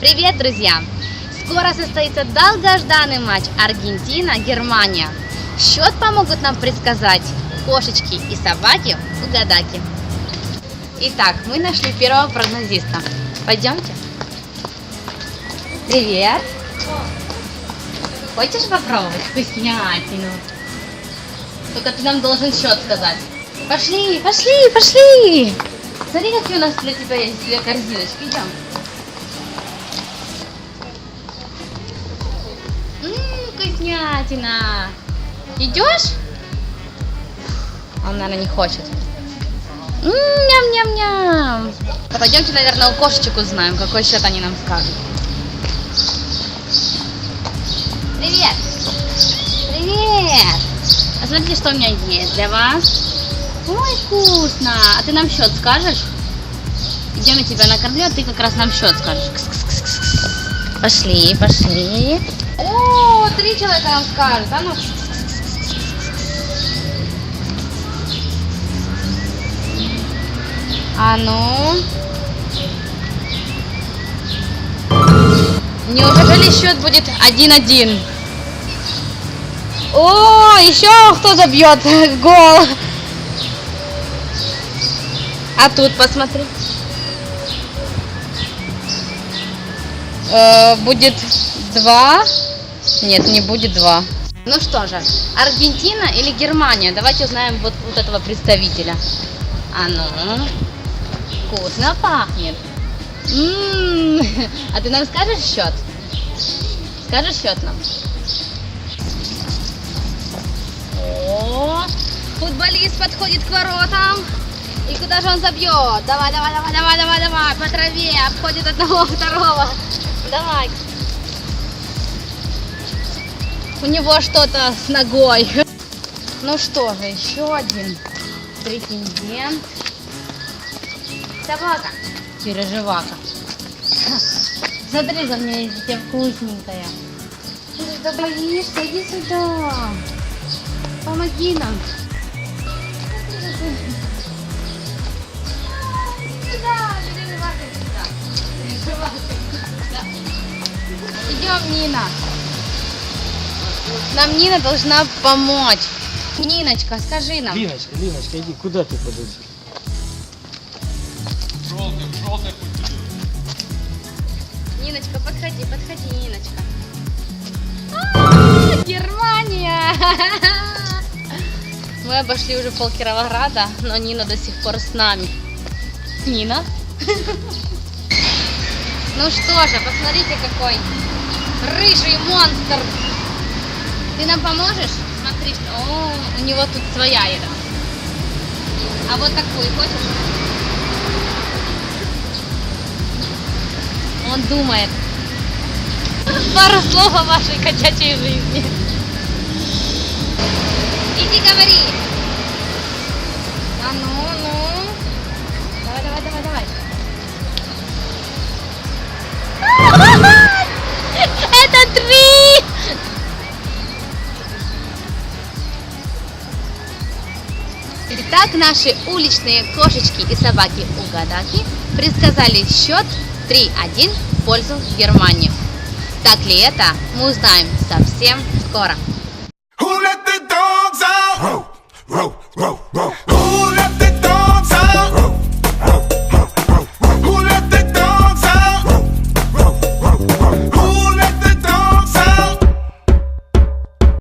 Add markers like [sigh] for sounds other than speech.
Привет, друзья! Скоро состоится долгожданный матч Аргентина-Германия. Счет помогут нам предсказать кошечки и собаки угадаки. Итак, мы нашли первого прогнозиста. Пойдемте. Привет! Хочешь попробовать вкуснятину? Только ты нам должен счет сказать. Пошли, пошли, пошли! Смотри, какие у нас для тебя есть две корзиночки. Идем. Вкуснятина. Идешь? Он, наверное, не хочет. Ням-ням-ням. Пойдемте, наверное, у кошечек узнаем, какой счет они нам скажут. Привет! Привет! А смотрите, что у меня есть для вас. Ой, вкусно! А ты нам счет скажешь? Идем я тебя накормлю, а ты как раз нам счет скажешь. Пошли, пошли. О, три человека нам скажут. А ну. А ну. Неужели счет будет 1-1? О, еще кто забьет [laughs] гол. А тут посмотри. Э, будет два. Нет, не будет два. Ну что же, Аргентина или Германия? Давайте узнаем вот, вот этого представителя. А ну, вкусно пахнет. М, [laughs] А ты нам скажешь счет? Скажешь счет нам? О, футболист подходит к воротам. И куда же он забьет? Давай, давай, давай, давай, давай, давай. По траве. Обходит одного, [laughs] второго. Давай. У него что-то с ногой. Ну что же, еще один претендент. Собака. Переживака. Смотри за меня, идите вкусненькая. Ты да боишься, иди сюда. Помоги нам. Идем, Нина. Нам Нина должна помочь. Ниночка, скажи нам. Линочка, Линочка, иди, куда ты подожди? Ниночка, подходи, подходи, Ниночка. А, Германия! [laughs] Мы обошли уже пол Кировограда, но Нина до сих пор с нами. Нина? [laughs] Ну что же, посмотрите какой рыжий монстр. Нам поможешь? Смотри, что... О, у него тут своя еда. А вот такую хочешь? Он думает. Пару слов о вашей котячей жизни. Иди говори. Итак, наши уличные кошечки и собаки-угадаки предсказали счет 3-1 в пользу Германии. Так ли это, мы узнаем совсем скоро.